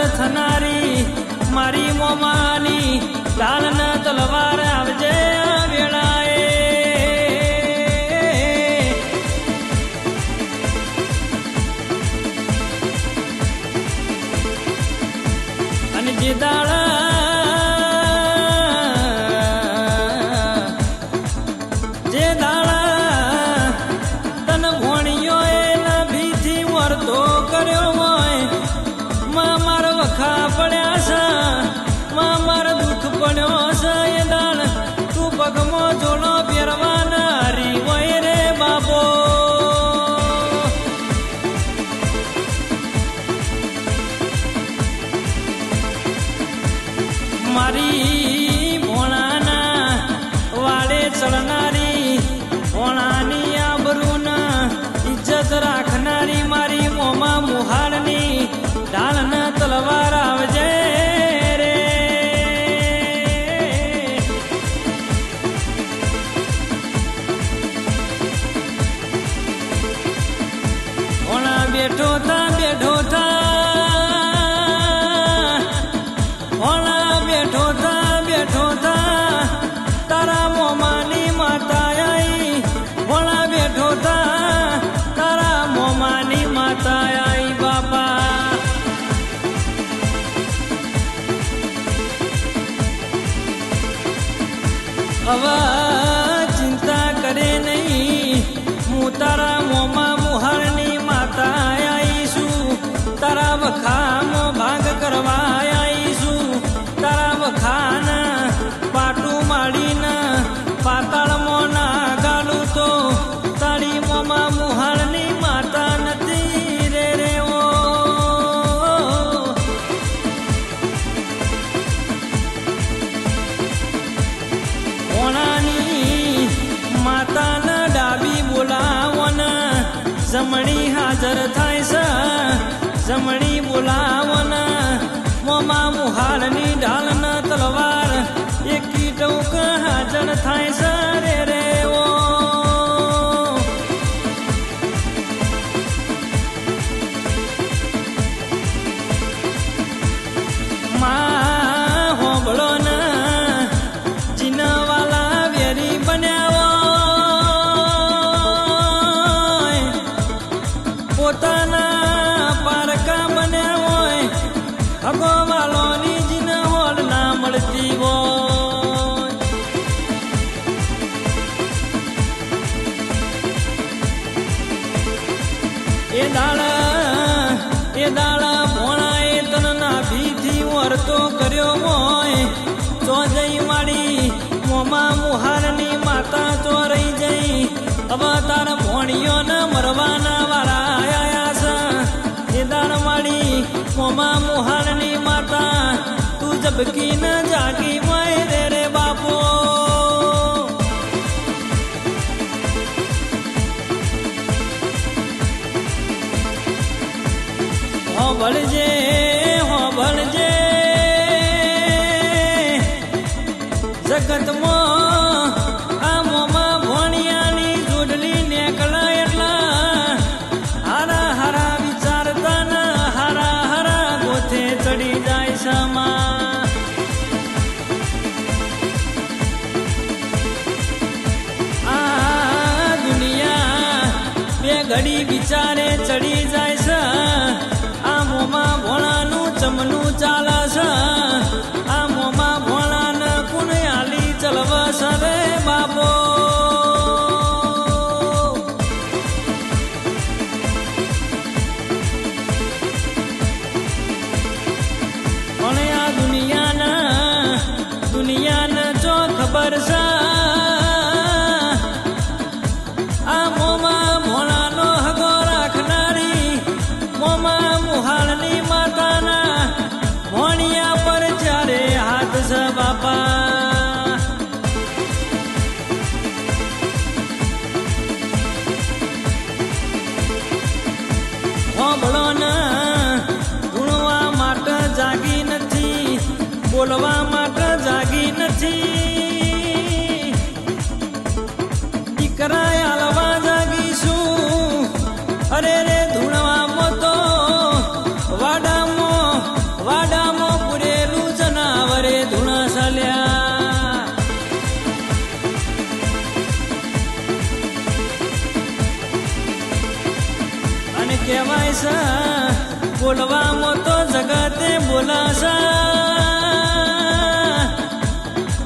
હાજર થનારી મારી મોમાની લાલના તલવાર આવજે વેળાએ. અને જે દાડા બેઠો તા બેઠો તા. ભોળા બેઠો થા બેઠો થા તારા મોમાની માતા આઈ. ભોળા બેઠો થા તારા મોમાની માતા આઈ, બાપા. હવે જમણી હાજર થાય છે. જમણી બોલાવના. મોમા મુહાલની ઢાલના મોમાં મુહારની માતા તો રહી જઈ. હવે તાર ભોણીઓને મરવાના વાળા આયા છે. એ દાડ માડી મોમાં મુહારની માતા, તું જબકી ન જાગી હોય રે રે બાપો. હોબળજે હોબળજે જગતમાં જો ખબર આ મોમાં ભોળાનો હગો રાખનારી, મોમાં મુહાળની માતાના મોણિયા પર જ્યારે હાથ છે બાપા. ના ગુણવા માટે જાગી નથી બોલવા બોલાશે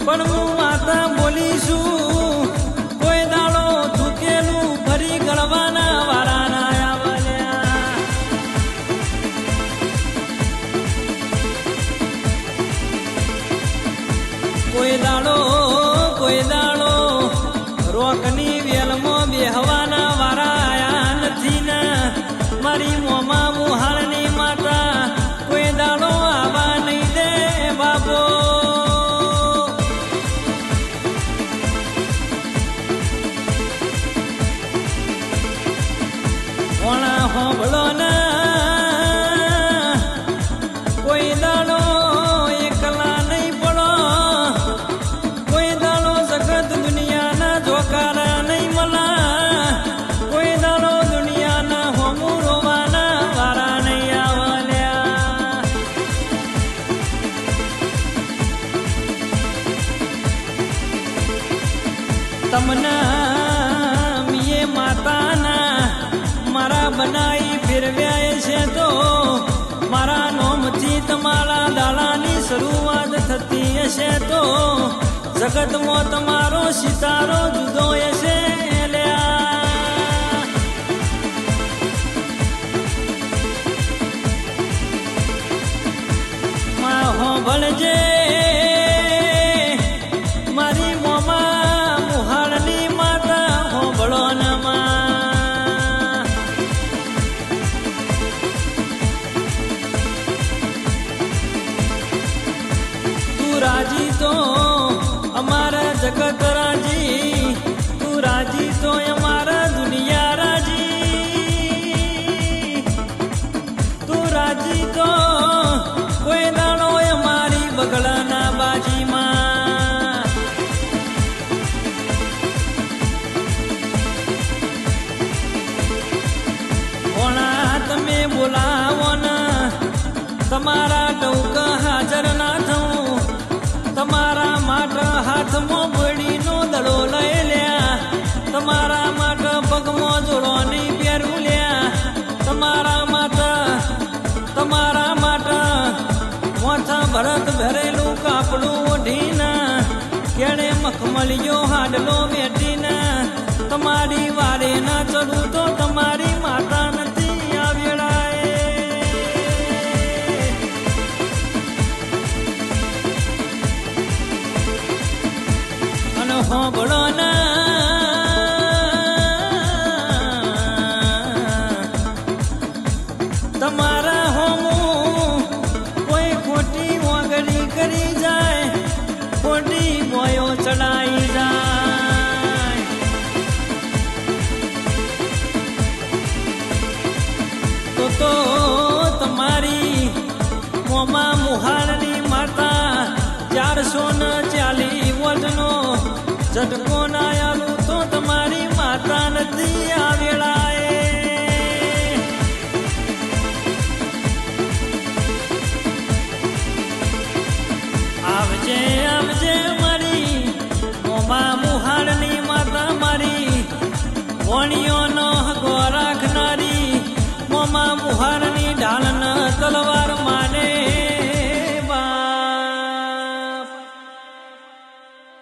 પણ હું કોઈ દાડો એકલા નહીં પડો. કોઈ જગત દુનિયાના જોકારા નહીં મળા. કોઈ દુનિયાના હોમું રોવાના વારા નહીં આવલ્યા. તમને બનાઈ ફેરવ્યા છે તો મારા નોમથી તમારા દાડાની શરૂઆત થતી હશે તો જગતમાં તમારો સિતારો જુદો હશે લ્યા તમારા ડૌક હાજર ના થવું તમારા માટે હાથમાં બળીનો દડો લઈ લ્યા. તમારા માટે પગમાં જોડોની પહેરું લ્યા. તમારા માટે તમારા માટે મોથા ભરત ભરેલું કાપડું ઓઢીના. કેળે મખમલિયો હાડલો મેટીના. તમારી વારે ના ચડું તો તમારી માતા હોબળો તમારા હોમું કોઈ ખોટી વાગડી કરી જાય, ખોટી મોયો ચડાઈ જાય. તો તો તમારી મોમાં મુહાળની માતા ચારસો ને ચાલી વોલ્ટનો ઝટકો ના આવ્યું તો તમારી માતા નથી. આવેલાએ